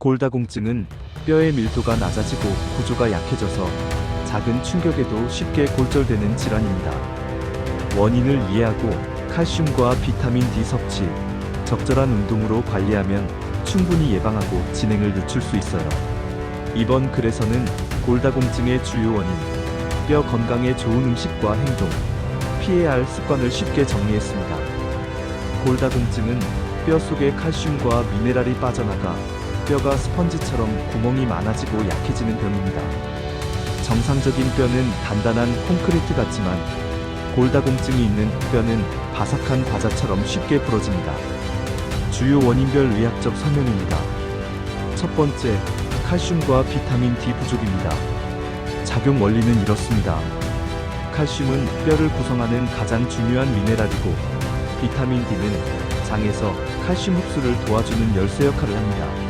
골다공증은 뼈의 밀도가 낮아지고 구조가 약해져서 작은 충격에도 쉽게 골절되는 질환입니다. 원인을 이해하고 칼슘과 비타민 D 섭취, 적절한 운동으로 관리하면 충분히 예방하고 진행을 늦출 수 있어요. 이번 글에서는 골다공증의 주요 원인, 뼈 건강에 좋은 음식과 행동, 피해야 할 습관을 쉽게 정리했습니다. 골다공증은 뼈 속에 칼슘과 미네랄이 빠져나가 뼈가 스펀지처럼 구멍이 많아지고 약해지는 병입니다. 정상적인 뼈는 단단한 콘크리트 같지만 골다공증이 있는 뼈는 바삭한 과자처럼 쉽게 부러집니다. 주요 원인별 의학적 설명입니다. 첫 번째, 칼슘과 비타민 D 부족입니다. 작용 원리는 이렇습니다. 칼슘은 뼈를 구성하는 가장 중요한 미네랄이고 비타민 D는 장에서 칼슘 흡수를 도와주는 열쇠 역할을 합니다.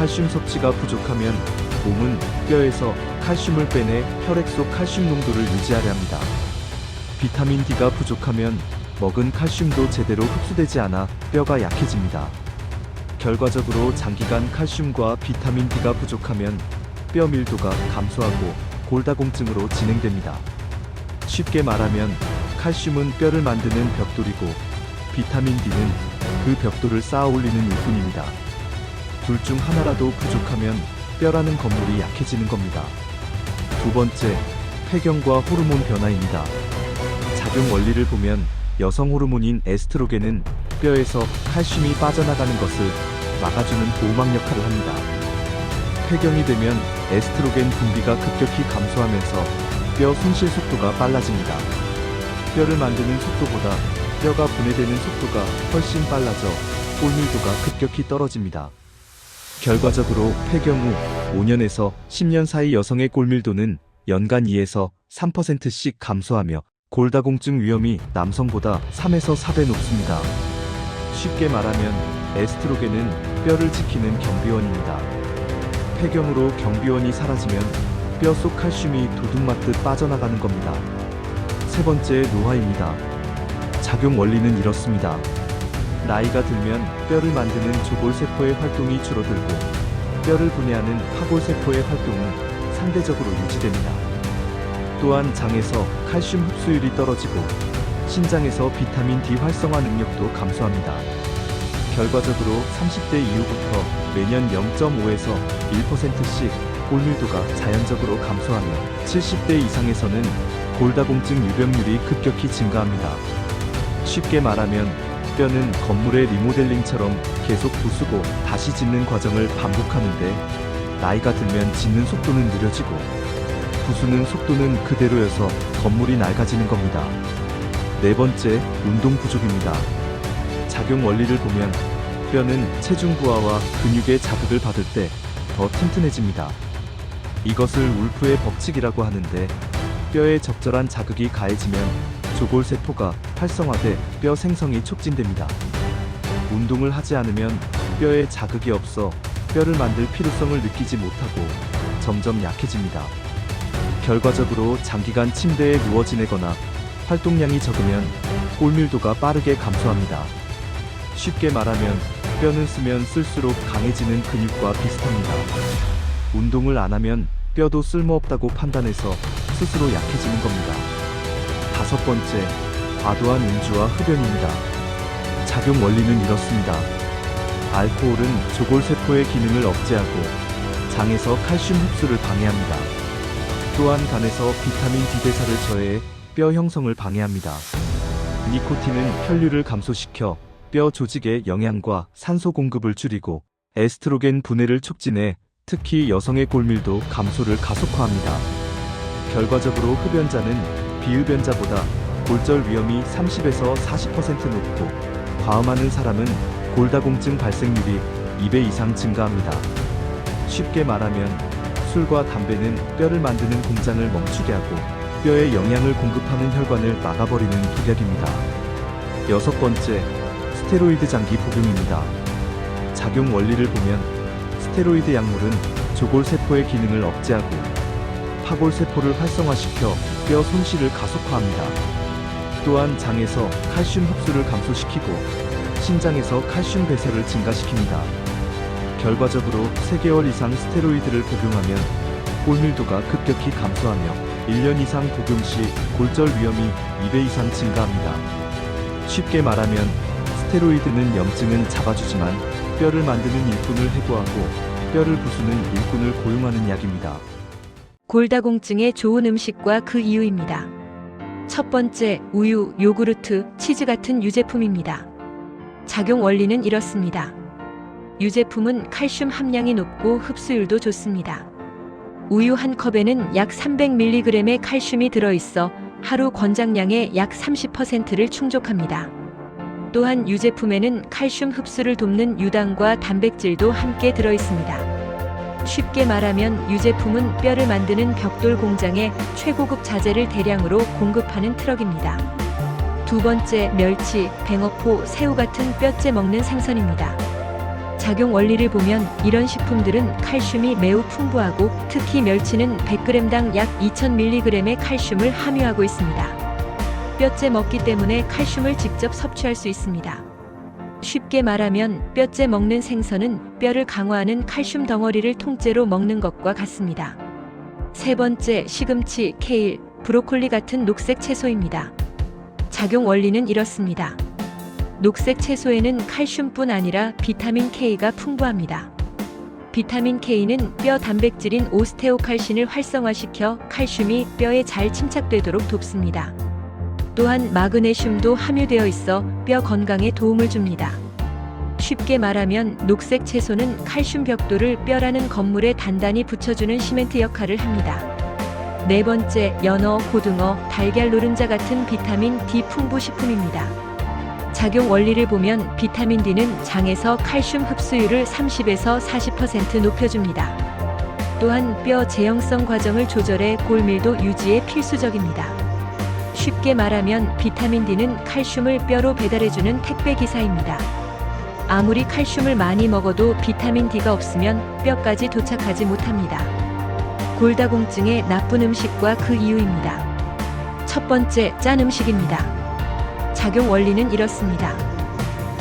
칼슘 섭취가 부족하면 몸은 뼈에서 칼슘을 빼내 혈액 속 칼슘 농도를 유지하려 합니다. 비타민 D가 부족하면 먹은 칼슘도 제대로 흡수되지 않아 뼈가 약해집니다. 결과적으로 장기간 칼슘과 비타민 D가 부족하면 뼈 밀도가 감소하고 골다공증으로 진행됩니다. 쉽게 말하면 칼슘은 뼈를 만드는 벽돌이고 비타민 D는 그 벽돌을 쌓아 올리는 일꾼입니다. 둘 중 하나라도 부족하면 뼈라는 건물이 약해지는 겁니다. 두 번째, 폐경과 호르몬 변화입니다. 작용 원리를 보면 여성 호르몬인 에스트로겐은 뼈에서 칼슘이 빠져나가는 것을 막아주는 보호막 역할을 합니다. 폐경이 되면 에스트로겐 분비가 급격히 감소하면서 뼈 손실 속도가 빨라집니다. 뼈를 만드는 속도보다 뼈가 분해되는 속도가 훨씬 빨라져 골밀도가 급격히 떨어집니다. 결과적으로 폐경 후 5년에서 10년 사이 여성의 골밀도는 연간 2에서 3%씩 감소하며 골다공증 위험이 남성보다 3에서 4배 높습니다. 쉽게 말하면 에스트로겐은 뼈를 지키는 경비원입니다. 폐경으로 경비원이 사라지면 뼈 속 칼슘이 도둑 맞듯 빠져나가는 겁니다. 세 번째 노화입니다. 작용 원리는 이렇습니다. 나이가 들면 뼈를 만드는 조골세포의 활동이 줄어들고 뼈를 분해하는 파골세포의 활동은 상대적으로 유지됩니다. 또한 장에서 칼슘 흡수율이 떨어지고 신장에서 비타민 D 활성화 능력도 감소합니다. 결과적으로 30대 이후부터 매년 0.5에서 1%씩 골밀도가 자연적으로 감소하며 70대 이상에서는 골다공증 유병률이 급격히 증가합니다. 쉽게 말하면 뼈는 건물의 리모델링처럼 계속 부수고 다시 짓는 과정을 반복하는데 나이가 들면 짓는 속도는 느려지고 부수는 속도는 그대로여서 건물이 낡아지는 겁니다. 네 번째, 운동 부족입니다. 작용 원리를 보면 뼈는 체중 부하와 근육의 자극을 받을 때 더 튼튼해집니다. 이것을 울프의 법칙이라고 하는데 뼈에 적절한 자극이 가해지면 조골세포가 활성화돼 뼈 생성이 촉진됩니다. 운동을 하지 않으면 뼈에 자극이 없어 뼈를 만들 필요성을 느끼지 못하고 점점 약해집니다. 결과적으로 장기간 침대에 누워 지내거나 활동량이 적으면 골밀도가 빠르게 감소합니다. 쉽게 말하면 뼈는 쓰면 쓸수록 강해지는 근육과 비슷합니다. 운동을 안 하면 뼈도 쓸모없다고 판단해서 스스로 약해지는 겁니다. 다섯 번째, 과도한 음주와 흡연입니다. 작용 원리는 이렇습니다. 알코올은 조골세포의 기능을 억제하고 장에서 칼슘 흡수를 방해합니다. 또한 간에서 비타민 D 대사를 저해해 뼈 형성을 방해합니다. 니코틴은 혈류를 감소시켜 뼈 조직의 영양과 산소 공급을 줄이고 에스트로겐 분해를 촉진해 특히 여성의 골밀도 감소를 가속화합니다. 결과적으로 흡연자는 비흡연자보다 골절 위험이 30에서 40% 높고 과음하는 사람은 골다공증 발생률이 2배 이상 증가합니다. 쉽게 말하면 술과 담배는 뼈를 만드는 공장을 멈추게 하고 뼈에 영양을 공급하는 혈관을 막아버리는 독약입니다. 여섯 번째, 스테로이드 장기 복용입니다. 작용 원리를 보면 스테로이드 약물은 조골세포의 기능을 억제하고 파골세포를 활성화시켜 뼈 손실을 가속화합니다. 또한 장에서 칼슘 흡수를 감소시키고 신장에서 칼슘 배설을 증가시킵니다. 결과적으로 3개월 이상 스테로이드를 복용하면 골밀도가 급격히 감소하며 1년 이상 복용 시 골절 위험이 2배 이상 증가합니다. 쉽게 말하면 스테로이드는 염증은 잡아주지만 뼈를 만드는 일꾼을 해고하고 뼈를 부수는 일꾼을 고용하는 약입니다. 골다공증에 좋은 음식과 그 이유입니다. 첫 번째, 우유, 요구르트, 치즈 같은 유제품입니다. 작용 원리는 이렇습니다. 유제품은 칼슘 함량이 높고 흡수율도 좋습니다. 우유 한 컵에는 약 300mg의 칼슘이 들어있어 하루 권장량의 약 30%를 충족합니다. 또한 유제품에는 칼슘 흡수를 돕는 유당과 단백질도 함께 들어있습니다. 쉽게 말하면 유제품은 뼈를 만드는 벽돌 공장에 최고급 자재를 대량으로 공급하는 트럭입니다. 두 번째, 멸치, 뱅어포, 새우 같은 뼈째 먹는 생선입니다. 작용 원리를 보면 이런 식품들은 칼슘이 매우 풍부하고 특히 멸치는 100g당 약 2000mg의 칼슘을 함유하고 있습니다. 뼈째 먹기 때문에 칼슘을 직접 섭취할 수 있습니다. 쉽게 말하면 뼈째 먹는 생선은 뼈를 강화하는 칼슘 덩어리를 통째로 먹는 것과 같습니다. 세 번째, 시금치, 케일, 브로콜리 같은 녹색 채소입니다. 작용 원리는 이렇습니다. 녹색 채소에는 칼슘뿐 아니라 비타민 K가 풍부합니다. 비타민 K는 뼈 단백질인 오스테오칼신을 활성화시켜 칼슘이 뼈에 잘 침착되도록 돕습니다. 또한 마그네슘도 함유되어 있어 뼈 건강에 도움을 줍니다. 쉽게 말하면 녹색 채소는 칼슘 벽돌을 뼈라는 건물에 단단히 붙여주는 시멘트 역할을 합니다. 네 번째, 연어, 고등어, 달걀 노른자 같은 비타민 D 풍부 식품입니다. 작용 원리를 보면 비타민 D는 장에서 칼슘 흡수율을 30에서 40% 높여줍니다. 또한 뼈 제형성 과정을 조절해 골밀도 유지에 필수적입니다. 쉽게 말하면 비타민 D는 칼슘을 뼈로 배달해주는 택배 기사입니다. 아무리 칼슘을 많이 먹어도 비타민 D가 없으면 뼈까지 도착하지 못합니다. 골다공증의 나쁜 음식과 그 이유입니다. 첫 번째, 짠 음식입니다. 작용 원리는 이렇습니다.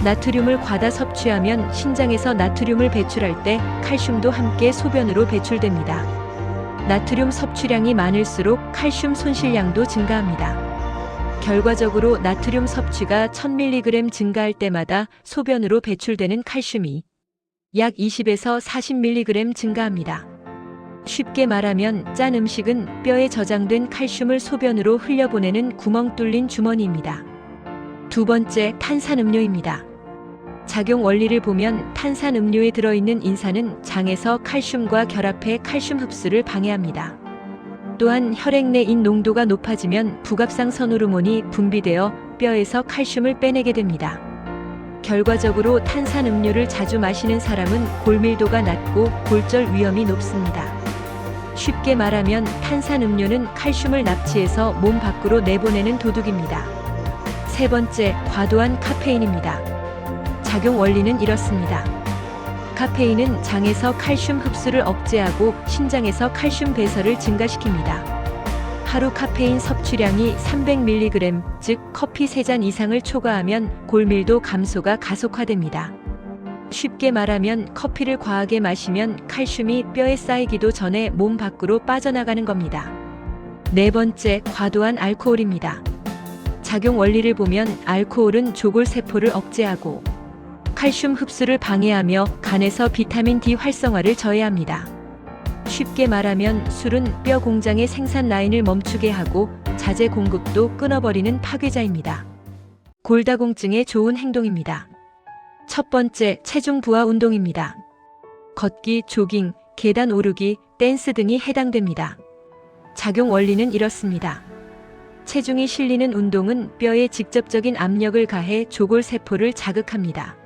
나트륨을 과다 섭취하면 신장에서 나트륨을 배출할 때 칼슘도 함께 소변으로 배출됩니다. 나트륨 섭취량이 많을수록 칼슘 손실량도 증가합니다. 결과적으로 나트륨 섭취가 1000mg 증가할 때마다 소변으로 배출되는 칼슘이 약 20에서 40mg 증가합니다. 쉽게 말하면 짠 음식은 뼈에 저장된 칼슘을 소변으로 흘려보내는 구멍 뚫린 주머니입니다. 두 번째, 탄산음료입니다. 작용 원리를 보면 탄산음료에 들어있는 인산은 장에서 칼슘과 결합해 칼슘 흡수를 방해합니다. 또한 혈액 내인 농도가 높아지면 부갑상 선 호르몬이 분비되어 뼈에서 칼슘을 빼내게 됩니다. 결과적으로 탄산 음료를 자주 마시는 사람은 골밀도가 낮고 골절 위험이 높습니다. 쉽게 말하면 탄산 음료는 칼슘을 납치해서 몸 밖으로 내보내는 도둑입니다. 세 번째, 과도한 카페인입니다. 작용 원리는 이렇습니다. 카페인은 장에서 칼슘 흡수를 억제하고 신장에서 칼슘 배설을 증가시킵니다. 하루 카페인 섭취량이 300mg, 즉 커피 3잔 이상을 초과하면 골밀도 감소가 가속화됩니다. 쉽게 말하면 커피를 과하게 마시면 칼슘이 뼈에 쌓이기도 전에 몸 밖으로 빠져나가는 겁니다. 네 번째, 과도한 알코올입니다. 작용 원리를 보면 알코올은 조골 세포를 억제하고 칼슘 흡수를 방해하며 간에서 비타민 D 활성화를 저해합니다. 쉽게 말하면 술은 뼈 공장의 생산 라인을 멈추게 하고 자재 공급도 끊어버리는 파괴자입니다. 골다공증에 좋은 행동입니다. 첫 번째, 체중 부하 운동입니다. 걷기, 조깅, 계단 오르기, 댄스 등이 해당됩니다. 작용 원리는 이렇습니다. 체중이 실리는 운동은 뼈에 직접적인 압력을 가해 조골 세포를 자극합니다.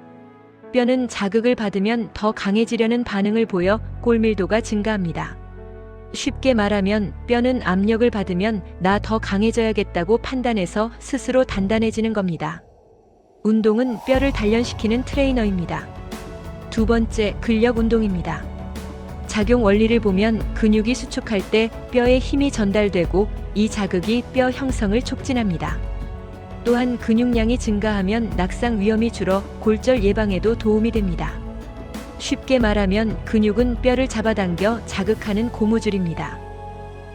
뼈는 자극을 받으면 더 강해지려는 반응을 보여 골밀도가 증가합니다. 쉽게 말하면 뼈는 압력을 받으면 나 더 강해져야겠다고 판단해서 스스로 단단해지는 겁니다. 운동은 뼈를 단련시키는 트레이너입니다. 두 번째, 근력 운동입니다. 작용 원리를 보면 근육이 수축할 때 뼈에 힘이 전달되고 이 자극이 뼈 형성을 촉진합니다. 또한 근육량이 증가하면 낙상 위험이 줄어 골절 예방에도 도움이 됩니다. 쉽게 말하면 근육은 뼈를 잡아당겨 자극하는 고무줄입니다.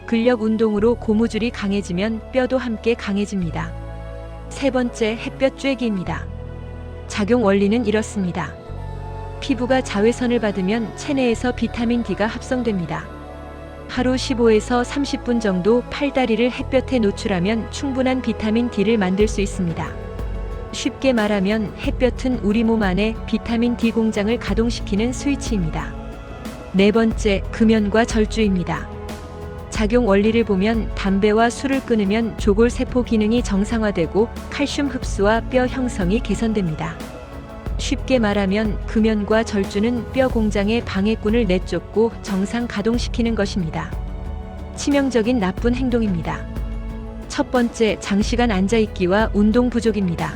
근력 운동으로 고무줄이 강해지면 뼈도 함께 강해집니다. 세 번째 햇볕 쬐기입니다. 작용 원리는 이렇습니다. 피부가 자외선을 받으면 체내에서 비타민 D가 합성됩니다. 하루 15에서 30분 정도 팔다리를 햇볕에 노출하면 충분한 비타민 D를 만들 수 있습니다. 쉽게 말하면 햇볕은 우리 몸 안에 비타민 D 공장을 가동시키는 스위치입니다. 네 번째, 금연과 절주입니다. 작용 원리를 보면 담배와 술을 끊으면 조골 세포 기능이 정상화되고 칼슘 흡수와 뼈 형성이 개선됩니다. 쉽게 말하면 금연과 절주는 뼈 공장의 방해꾼을 내쫓고 정상 가동시키는 것입니다. 치명적인 나쁜 행동입니다. 첫 번째, 장시간 앉아있기와 운동 부족입니다.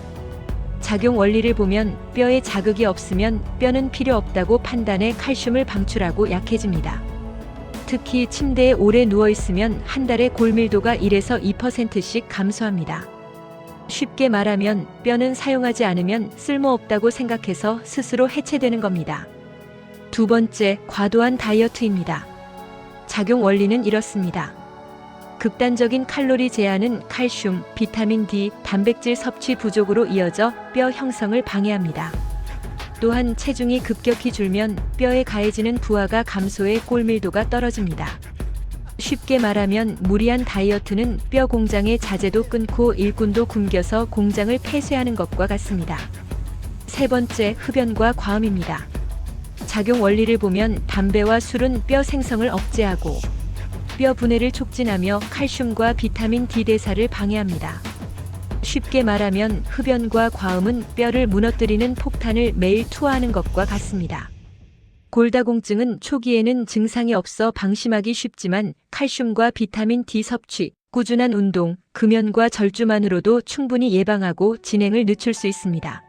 작용 원리를 보면 뼈에 자극이 없으면 뼈는 필요 없다고 판단해 칼슘을 방출하고 약해집니다. 특히 침대에 오래 누워 있으면 한 달에 골밀도가 1에서 2%씩 감소합니다. 쉽게 말하면 뼈는 사용하지 않으면 쓸모없다고 생각해서 스스로 해체되는 겁니다. 두 번째, 과도한 다이어트입니다. 작용 원리는 이렇습니다. 극단적인 칼로리 제한은 칼슘, 비타민 D, 단백질 섭취 부족으로 이어져 뼈 형성을 방해합니다. 또한 체중이 급격히 줄면 뼈에 가해지는 부하가 감소해 골밀도가 떨어집니다. 쉽게 말하면 무리한 다이어트는 뼈 공장의 자재도 끊고 일꾼도 굶겨서 공장을 폐쇄하는 것과 같습니다. 세 번째, 흡연과 과음입니다. 작용 원리를 보면 담배와 술은 뼈 생성을 억제하고 뼈 분해를 촉진하며 칼슘과 비타민 D 대사를 방해합니다. 쉽게 말하면 흡연과 과음은 뼈를 무너뜨리는 폭탄을 매일 투하하는 것과 같습니다. 골다공증은 초기에는 증상이 없어 방심하기 쉽지만 칼슘과 비타민 D 섭취, 꾸준한 운동, 금연과 절주만으로도 충분히 예방하고 진행을 늦출 수 있습니다.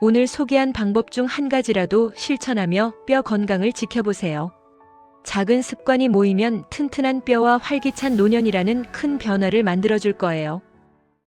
오늘 소개한 방법 중 한 가지라도 실천하며 뼈 건강을 지켜보세요. 작은 습관이 모이면 튼튼한 뼈와 활기찬 노년이라는 큰 변화를 만들어줄 거예요.